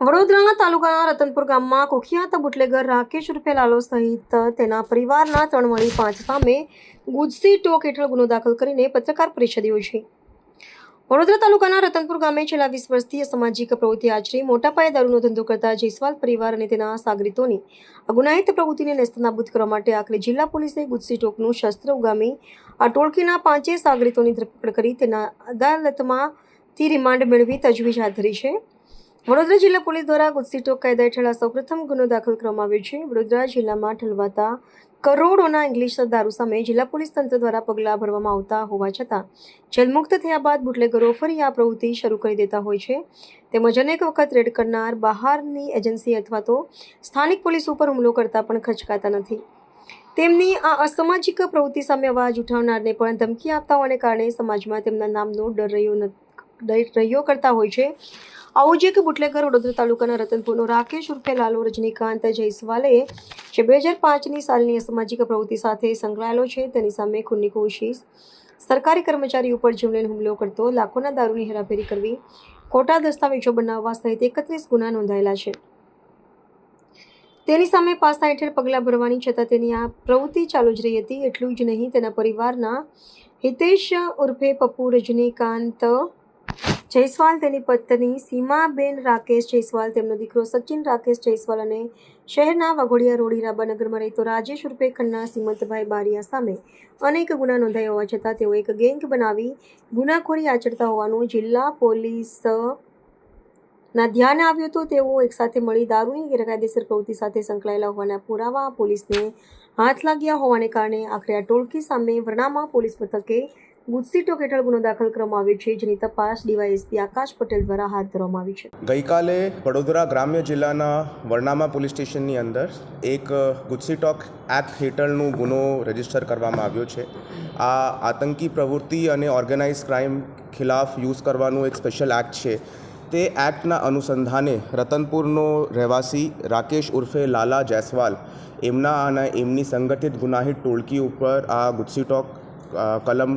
વડોદરા તાલુકાના રતનપુર ગામમાં કુખ્યાત બુટલેગર રાકેશ ઉર્ફે લાલો સહિત તેના પરિવારના ત્રણ મળી પાંચ સામે ગુજસી ટોક હેઠળ ગુનો દાખલ કરીને પત્રકાર પરિષદ યોજી. વડોદરા તાલુકાના રતનપુર ગામે છેલ્લા વીસ વર્ષથી સામાજિક પ્રવૃત્તિ આચરી મોટા પાયે દારૂનો ધંધો કરતા જયસ્વાલ પરિવાર અને તેના સાગરીતોની આ ગુનાહિત પ્રવૃત્તિને નેસ્તનાબૂદ કરવા માટે આખરે જિલ્લા પોલીસે ગુજસી ટોકનું શસ્ત્ર ઉગામી આ ટોળકીના પાંચેય સાગરીતોની ધરપકડ કરી તેના અદાલતમાંથી રિમાન્ડ મેળવી તજવીજ હાથ ધરી છે. વડોદરા જિલ્લા પોલીસ દ્વારા ગુજસી કાયદા હેઠળ સૌપ્રથમ ગુનો દાખલ કરવામાં આવ્યો છે. વડોદરા જિલ્લામાં ઠલવાતા કરોડોના ઇંગ્લિશ દારૂ સામે જિલ્લા પોલીસ તંત્ર દ્વારા પગલાં ભરવામાં આવતા હોવા છતાં જેલમુક્ત થયા બાદ બુટલેગરો ફરી આ પ્રવૃત્તિ શરૂ કરી દેતા હોય છે. તેમજ અનેક વખત રેડ કરનાર બહારની એજન્સી અથવા તો સ્થાનિક પોલીસ ઉપર હુમલો કરતા પણ ખચકાતા નથી. તેમની આ અસામાજિક પ્રવૃત્તિ સામે અવાજ ઉઠાવનારને પણ ધમકી આપતા હોવાને કારણે સમાજમાં તેમના નામનો ડર રહ્યો ડર રહ્યો કરતા હોય છે. આવું જ એક બુટલેગર વડોદરા તાલુકાના રતનપુરનો રાકેશ ઉર્ફે લાલુ રજનીકાંત જયસ્વાલે જે બે હજાર પાંચની સાલની અસામાજિક પ્રવૃત્તિ સાથે સંકળાયેલો છે. તેની સામે ખૂનની કોશિશ. સરકારી કર્મચારી ઉપર જીવલેણ હુમલો કરતો લાખોના દારૂની હેરાફેરી કરવી, ખોટા દસ્તાવેજો બનાવવા સહિત એકત્રીસ ગુના નોંધાયેલા છે. તેની સામે પાસા હેઠળ પગલાં ભરવાની છતાં તેની આ પ્રવૃત્તિ ચાલુ જ રહી હતી. એટલું જ નહીં, તેના પરિવારના હિતેશ ઉર્ફે પપ્પુ રજનીકાંત જયસ્વાલ તેની પત્ની સીમાબેન રાકેશ જયસ્વાલ, તેમનો દીકરો સચિન રાકેશ જયસ્વાલ અને શહેરના વાઘોડિયા રોડ હીરાબાનગરમાં રહેતો રાજેશ ઉર્ફે ખન્ના સીમંતભાઈ બારિયા સામે અનેક ગુના નોંધાયા હોવા છતાં તેઓ એક ગેંગ બનાવી ગુનાખોરી આચરતા હોવાનું જિલ્લા પોલીસ ના ધ્યાન આવ્યું હતું. તેઓ એકસાથે મળી દારૂની ગેરકાયદેસર પ્રવૃત્તિ સાથે સંકળાયેલા હોવાના પુરાવા પોલીસને હાથ લાગ્યા હોવાને કારણે આખરે આ ટોળકી સામે વરણામા પોલીસ મથકે ગુજસી ટોક હેઠળ ગુનો દાખલ કરવામાં આવ્યો છે, જેની તપાસ ડીવાયએસપી આકાશ પટેલ દ્વારા હાથ ધરવામાં આવી છે. ગઈકાલે વડોદરા ગ્રામ્ય જિલ્લાના વરનામા પોલીસ સ્ટેશનની અંદર એક ગુજસીટોક એક્ટ હેઠળનો ગુનો રજિસ્ટર કરવામાં આવ્યો છે. આ આતંકી પ્રવૃત્તિ અને ઓર્ગેનાઇઝ ક્રાઇમ ખિલાફ યુઝ કરવાનું એક સ્પેશિયલ એક્ટ છે. તે એક્ટના અનુસંધાને રતનપુરનો રહેવાસી રાકેશ ઉર્ફે લાલા જયસ્વાલ એમના અને એમની સંગઠિત ગુનાહિત ટોળકી ઉપર આ ગુજસીટોક કલમ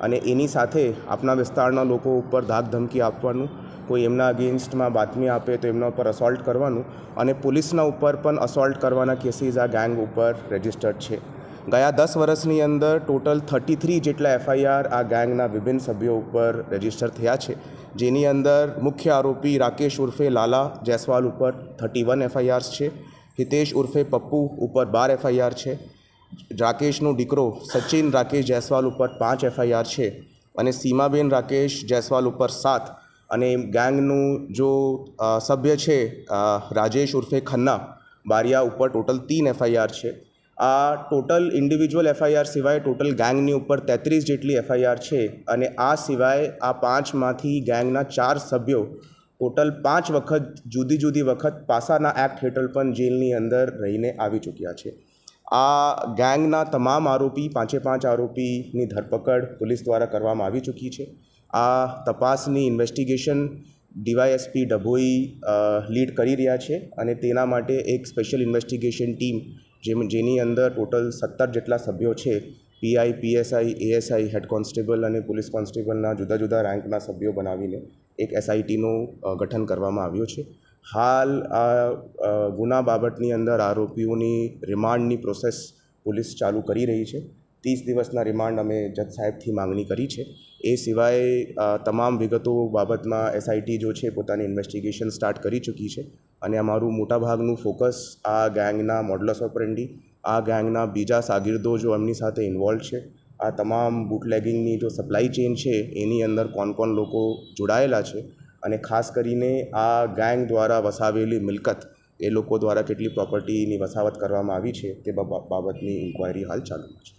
અને એની સાથે આપણા વિસ્તારના લોકો ઉપર ધાક ધમકી આપવાનું, કોઈ એમના અગેન્સ્ટમાં બાતમી આપે તો એમના ઉપર અસોલ્ટ કરવાનું અને પોલીસના ઉપર પણ અસોલ્ટ કરવાના કેસીસ આ ગેંગ ઉપર રજિસ્ટર્ડ છે. ગયા દસ વર્ષની અંદર ટોટલ થર્ટી થ્રી જેટલા એફઆઈઆર આ ગેંગના વિભિન્ન સભ્યો ઉપર રજિસ્ટર થયા છે. જેની અંદર મુખ્ય આરોપી રાકેશ ઉર્ફે લાલા જયસ્વાલ ઉપર થર્ટી વન એફઆઈઆર્સ છે. હિતેશ ઉર્ફે પપ્પુ ઉપર બાર એફઆઈઆર છે. રાકેશનો દીકરો સચિન રાકેશ જયસ્વાલ ઉપર પાંચ એફઆઈઆર છે અને સીમાબેન રાકેશ જયસ્વાલ ઉપર સાત. અને ગેંગનું જો સભ્ય છે રાજેશ ઉર્ફે ખન્ના, બારિયા ઉપર ટોટલ તીન એફઆઈઆર છે. આ ટોટલ ઇન્ડિવિજ્યુઅલ એફઆઈઆર સિવાય ટોટલ ગેંગની ઉપર તેત્રીસ જેટલી એફઆઈઆર છે અને આ સિવાય આ પાંચમાંથી ગેંગના ચાર સભ્યો ટોટલ પાંચ વખત, જુદી જુદી વખત પાસાના એક્ટ હેઠળ પણ જેલની અંદર રહીને આવી ચૂક્યા છે. આ ગેંગના તમામ આરોપી પાંચે પાંચ આરોપીની ધરપકડ પોલીસ દ્વારા કરવામાં આવી ચૂકી છે. આ તપાસની ઇન્વેસ્ટિગેશન ડીવાયએસપી ડભોઈ લીડ કરી રહ્યા છે અને તેના માટે એક સ્પેશિયલ ઇન્વેસ્ટિગેશન ટીમ જેમ, જેની અંદર ટોટલ સત્તર જેટલા સભ્યો છે PI PSI ASI head constable અને પોલીસ કોન્સ્ટેબલના જુદા જુદા રેન્કના સભ્યો બનાવીને એક એસઆઈટીનું ગઠન કરવામાં આવ્યું છે. હાલ આ ગુના બાબતની અંદર આરોપીઓની રિમાન્ડની પ્રોસેસ પોલીસ ચાલુ કરી રહી છે. ત્રીસ દિવસના રિમાન્ડ અમે જજ સાહેબથી માંગણી કરી છે. એ સિવાય તમામ વિગતો બાબતમાં એસઆઈટી જો છે પોતાની ઇન્વેસ્ટિગેશન સ્ટાર્ટ કરી ચૂકી છે અને અમારું મોટાભાગનું ફોકસ આ ગેંગના મોડલસ ઓપરેન્ડી આ ગેંગના બીજા સાગીરદો જો એમની સાથે ઇન્વોલ્વ છે, આ તમામ બુટલેગિંગની જો સપ્લાય ચેઇન છે, એની અંદર કોણ કોણ લોકો જોડાયેલા છે અને ખાસ કરીને આ ગેંગ દ્વારા વસાવેલી મિલકત એ લોકો દ્વારા કેટલી પ્રોપર્ટીની વસાવત કરવામાં આવી છે તે બાબતની ઇન્ક્વાયરી હાલ ચાલુમાં છે.